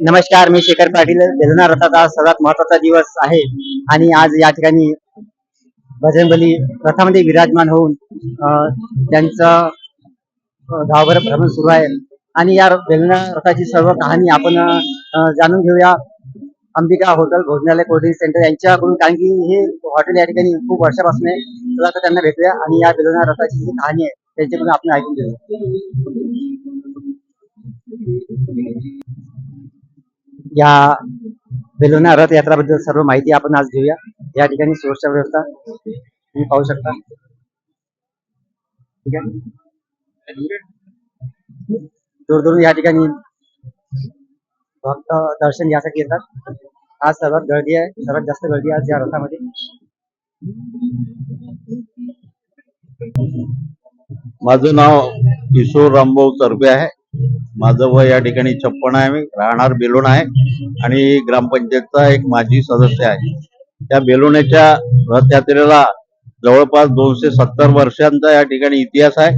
नमस्कार मी शेखर पाटील बेलना रथाचा सर्वात महत्त्वाचा दिवस आहे. आणि आज या ठिकाणी बजरंगबली रथामध्ये विराजमान होऊन त्यांचं गावभर भ्रमण सुरू आहे. आणि या भेलना रथाची सर्व कहाणी आपण जाणून घेऊया. अंबिका हॉटेल भोजनालय कोल्ड्रिंक सेंटर यांच्याकडून कारण की हे हॉटेल या ठिकाणी खूप वर्षापासून आहे. चला तर त्यांना भेटूया आणि या बेलना रथाची जी कहाणी आहे त्यांच्याकडून आपण ऐकून घेऊया. या बेलोना रथ यात्राबद्दल सर्व माहिती आपण आज घेऊया. या सुरक्षा व्यवस्था तुम्ही पाहू शकता. ठीक आहे? दूर दूर या ठिकाणी भक्त दर्शन येतात. आज सर्वात गर्दी आहे, सर्वात जास्त गर्दी आज या रथामध्ये. माझं नाव किशोर रामभाऊ तरबे आहे. माझं वय या ठिकाणी छप्पन आहे मी राहणार बेलोण आहे आणि ग्रामपंचायतचा एक माजी सदस्य आहे. त्या बेलोण्याच्या रथयात्रेला जवळपास दोनशे सत्तर वर्षांचा या ठिकाणी इतिहास आहे.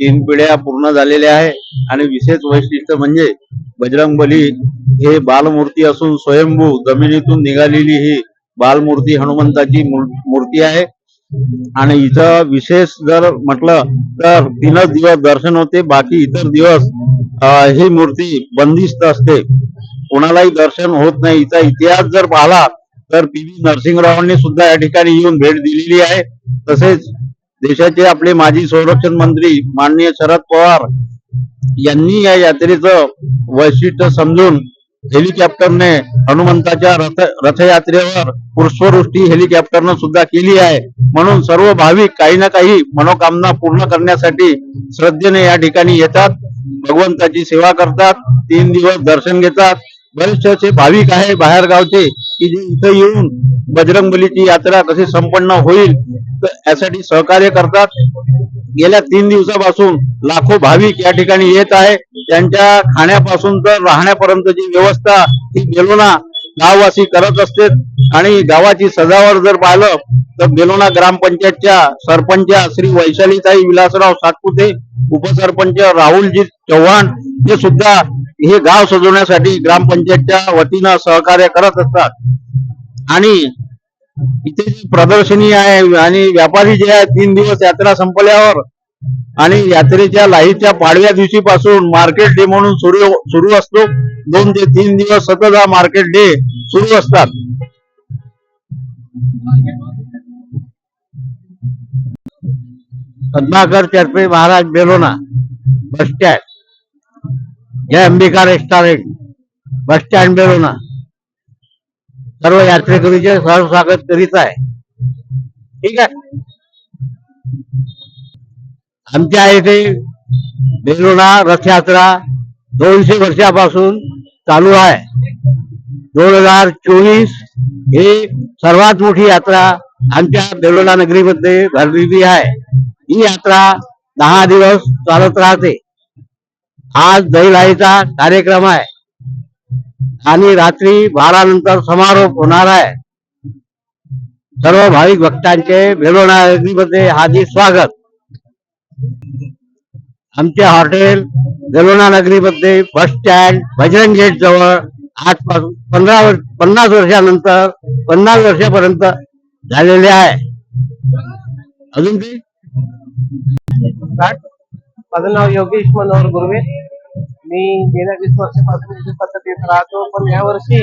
तीन पिढ्या पूर्ण झालेल्या आहे आणि विशेष वैशिष्ट्य म्हणजे बजरंगबली हे बालमूर्ती असून स्वयंभू जमिनीतून निघालेली ही बालमूर्ती हनुमंताची मूर्ती आहे. आणि इथं विशेष जर म्हटलं तर तीनच दिवस दर्शन होते बाकी इतर दिवस ही मूर्ती बंदिस्त असते. कोणालाही दर्शन होत नाही. इथं इतिहास जर पाहिला तर पी व्ही नरसिंहरावांनी सुद्धा या ठिकाणी येऊन भेट दिलेली आहे. तसेच देशाचे आपले माजी संरक्षण मंत्री माननीय शरद पवार यांनी या यात्रेचं वैशिष्ट्य समजून हेलिकॉप्टरने हनुमंताच्या रथ रथयात्रेवर पुष्पवृष्टी हेलिकॉप्टरनं सुद्धा केली आहे. म्हणून सर्व भाविक काही ना काही मनोकामना पूर्ण करण्यासाठी श्रद्धेने या ठिकाणी येतात. भगवंताची सेवा करतात. तीन दिवस दर्शन घेतात. बरेचसे असे भाविक आहे बाहेर गावचे की जे इथं येऊन बजरंगबलीची यात्रा कशी संपन्न होईल यासाठी सहकार्य करतात. गेल्या तीन दिवसापासून लाखो भाविक या ठिकाणी येत आहे. त्यांच्या खाण्यापासून तर राहण्यापर्यंतची व्यवस्था ही बेलोना गाववासी करत असते आणि गावाची सजावट जर पाहिलं तर बेलोना ग्रामपंचायतच्या सरपंच श्री वैशालीताई विलासराव सातपुते उपसरपंच राहुलजी चव्हाण हे सुद्धा हे गाव सजवण्यासाठी ग्रामपंचायतच्या वतीनं सहकार्य करत असतात. आणि इथे जी प्रदर्शनी आहे आणि व्यापारी जे आहे तीन दिवस यात्रा संपल्यावर आणि यात्रेच्या लाहीच्या पाडव्या दिवशी पासून मार्केट डे म्हणून सुरू हो- सुरू असतो. दोन ते तीन दिवस सतत हा मार्केट डे सुरू असतात. Padmakar Charpe Maharaj Belona bus stand. Jai Ambika restaurant bus stand Belona. सर्व यात्रेकरीचे सहर्ष स्वागत करीत आहे. ठीक आहे? आमच्या इथे बेलोणा रथयात्रा दोनशे वर्षापासून चालू आहे. दोन हजार चोवीस ही सर्वात मोठी यात्रा आमच्या बेलोणा नगरीमध्ये भरलेली आहे. ही यात्रा दहा दिवस चालत राहते. आज दहीलाईचा कार्यक्रम आहे. आणि रात्री बारा नंतर समारोप होणार आहे. सर्व भाविक भक्तांचे बेलोणा नगरीमध्ये हार्दिक स्वागत. आमचे हॉटेल बेलोना नगरीमध्ये बस स्टँड बजरंग गेट जवळ आजपासून पंधरा वर्ष पन्नास वर्षानंतर पन्नास वर्षापर्यंत झालेले आहे. अजून काही? माझं नाव योगेश मनोहर गुर्वे. मी गेल्या वीस वर्षापासून इथे सतत येत राहतो पण यावर्षी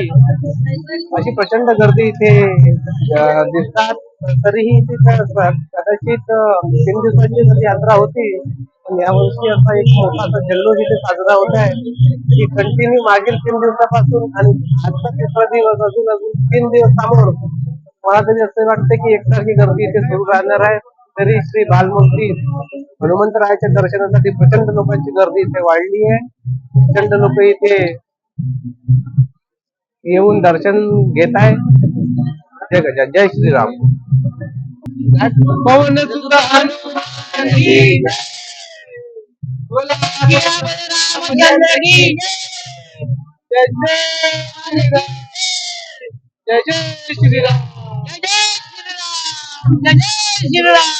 अशी प्रचंड गर्दी इथे दिसतात. तरीही इथे कदाचित तीन दिवसाची यात्रा होती पण यावर्षी असा एक मोठासा जल्लोष इथे साजरा होत आहे की कंटिन्यू मागील तीन दिवसापासून आणि आजचा तिसरा दिवस अजून अजून तीन दिवस समोर मला तरी असं वाटतं की एकसारखी गर्दी इथे सुरू राहणार आहे तरी श्री बालमूर्ती हनुमंतरायाच्या दर्शनासाठी प्रचंड लोकांची गर्दी इथे वाढली आहे. प्रचंड लोक इथे येऊन दर्शन घेत आहे जय गजा जय श्रीराम. पवन सुद्धा जय जय श्रीराम जय श्रीराम जय श्रीराम